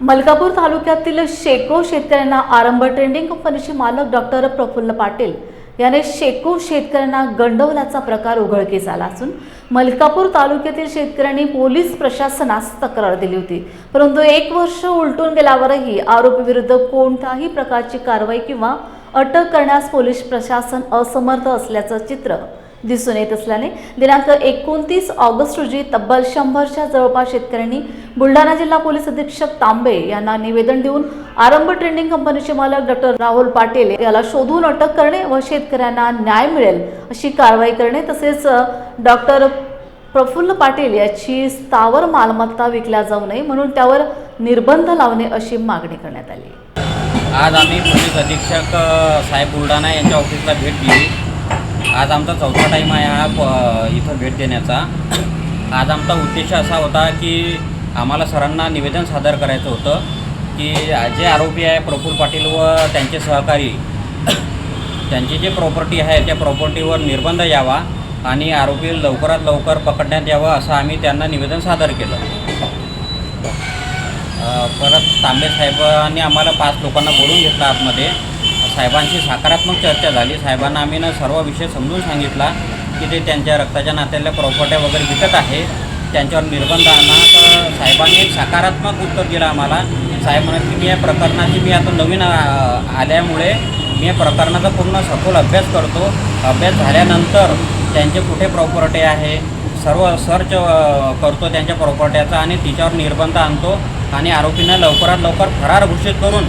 मलकापूर तालुक्यातील शेको शेतकऱ्यांना आरंभ ट्रेंडिंग कंपनीचे मालक डॉक्टर प्रफुल्ल पाटील याने शेको शेतकऱ्यांना गंडवल्याचा प्रकार उघडकीस आला असून मलकापूर तालुक्यातील शेतकऱ्यांनी पोलीस प्रशासनास तक्रार दिली होती. परंतु एक वर्ष उलटून गेल्यावरही आरोपीविरुद्ध कोणत्याही प्रकारची कारवाई किंवा अटक करण्यास पोलीस प्रशासन असमर्थ असल्याचं चित्र दिसून येत असल्याने दिनांक एकोणतीस ऑगस्ट रोजी तब्बल शंभरच्या जवळपास शेतकऱ्यांनी बुलढाणा जिल्हा पोलीस अधीक्षक तांबे यांना निवेदन देऊन आरंभ ट्रेंडिंग कंपनीचे मालक डॉक्टर राहुल पाटील याला शोधून अटक करणे व शेतकऱ्यांना न्याय मिळेल अशी कारवाई करणे तसेच डॉक्टर प्रफुल्ल पाटील याची स्थावर मालमत्ता विकल्या जाऊ नये म्हणून त्यावर निर्बंध लावणे अशी मागणी करण्यात आली. आज आम्ही पोलीस अधीक्षक साहेब बुलढाणा यांच्या ऑफिसला भेट दिली. आज आमचा चौथा टाईम आहे हा प- इथं भेट देण्याचा. आज आमचा उद्देश असा होता की आम्हाला सरांना निवेदन सादर करायचं होतं की जे आरोपी आहे प्रफुल पाटील व त्यांचे सहकारी त्यांची जी प्रॉपर्टी आहे त्या प्रॉपर्टीवर निर्बंध यावा आणि आरोपी लवकरात लवकर पकडण्यात यावं असं आम्ही त्यांना निवेदन सादर केलं. परत तांबे साहेबांनी आम्हाला पाच लोकांना बोलून घेतलं आतमध्ये. साहेबांशी सकारात्मक चर्चा झाली. साहेबांना आम्ही ना सर्व विषय समजून सांगितला की ते त्यांच्या रक्ताच्या नात्याला प्रॉपर्ट्या वगैरे विकत आहे. त्यांच्यावर निर्बंध आणा. तर साहेबांनी एक सकारात्मक उत्तर दिलं आम्हाला. साहेब म्हणत की मी या प्रकरणाची मी आता नवीन आल्यामुळे मी या प्रकरणाचा पूर्ण सखोल अभ्यास करतो. अभ्यास झाल्यानंतर त्यांचे कुठे प्रॉपर्टी आहे? सर्व सर्च करतो त्यांच्या प्रॉपर्ट्याचा आणि तिच्यावर निर्बंध आणतो. आणि आरोपींना लवकरात लवकर फरार घोषित करून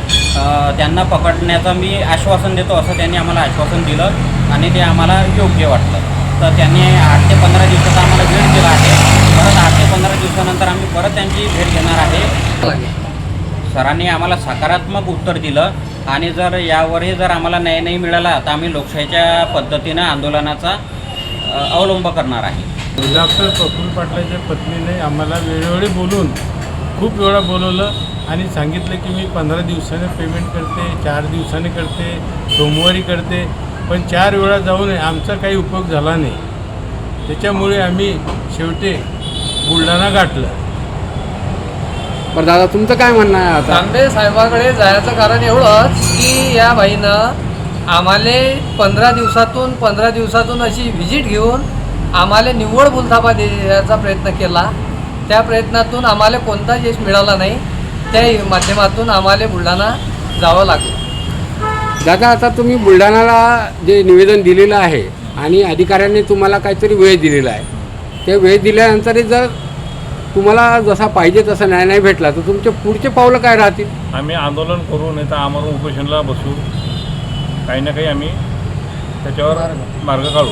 त्यांना पकडण्याचं मी आश्वासन देतो असं त्यांनी आम्हाला आश्वासन दिलं आणि ते आम्हाला योग्य वाटलं. तर त्यांनी आठ ते पंधरा दिवसाचा आम्हाला वेळ दिला आहे. परत आठ ते पंधरा दिवसानंतर आम्ही परत त्यांची भेट घेणार आहे. सरांनी आम्हाला सकारात्मक उत्तर दिलं आणि जर यावरही जर आम्हाला न्याय नाही मिळाला तर आम्ही लोकशाहीच्या पद्धतीनं आंदोलनाचा अवलंब करणार आहे. डॉक्टर प्रफुल्ल पाटलाच्या पत्नीने आम्हाला वेळोवेळी बोलून खूप वेळा बोलवलं. आणि सांगितलं की मी पंधरा दिवसाने पेमेंट करते चार दिवसाने करते सोमवारी करते पण चार वेळा जाऊन आमचा काही उपयोग झाला नाही. त्याच्यामुळे आम्ही शेवटी बुलढाणा गाठलं. बरं दादा तुमचं काय म्हणणं आहे आता? तांबे साहेबाकडे जायचं कारण एवढंच की या बाईनं आम्हाला पंधरा दिवसातून पंधरा दिवसातून अशी व्हिजिट घेऊन आम्हाला निव्वळ बुलथापा देण्याचा प्रयत्न केला. त्या प्रयत्नातून आम्हाला कोणता यश मिळाला नाही. त्या माध्यमातून आम्हाला बुलढाणा जावं लागलं. दादा आता तुम्ही बुलढाणाला जे निवेदन दिलेलं आहे आणि अधिकाऱ्यांनी तुम्हाला काहीतरी वेळ दिलेला आहे. ते वेळ दिल्यानंतरही जर तुम्हाला जसा पाहिजे तसा न्याय नाही भेटला तर तुमचे पुढचे पावलं काय राहतील? आम्ही आंदोलन करू नाही तर आम्हाला उपोषणला बसू. काही ना काही आम्ही त्याच्यावर मार्ग काढू.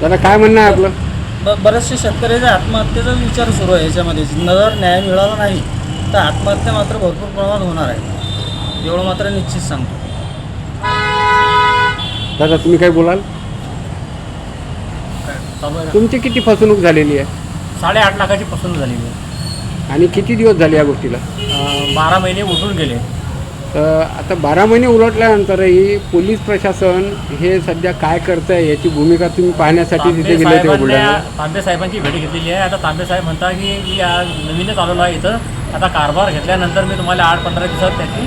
दादा काय म्हणणं आहे आपलं? ब बरेचसे शेतकऱ्याच्या आत्महत्येचा विचार सुरू आहे याच्यामध्ये. जर न्याय मिळाला नाही तर आत्महत्या मात्र भरपूर प्रमाणात होणार आहे. एवढं मात्र निश्चित सांगतो. दादा तुम्ही काय बोलाल? तुमची किती फसवणूक झालेली आहे? साडेआठ लाखाची फसवणूक झालेली आहे. आणि किती दिवस झाले या गोष्टीला? अं, बारा महिने उठून गेले. तर आता बारा महिने उलटल्यानंतरही पोलीस प्रशासन हे सध्या काय करतं आहे याची भूमिका तुम्ही पाहण्यासाठी तिथे गेले होते बुलढाणा तांबे साहेबांची भेट घेतलेली आहे. आता तांबे साहेब म्हणता की मी आज नवीनच आलेलो आहे इथं. आता कारभार घेतल्यानंतर मी तुम्हाला आठ पंधरा दिवसात त्याची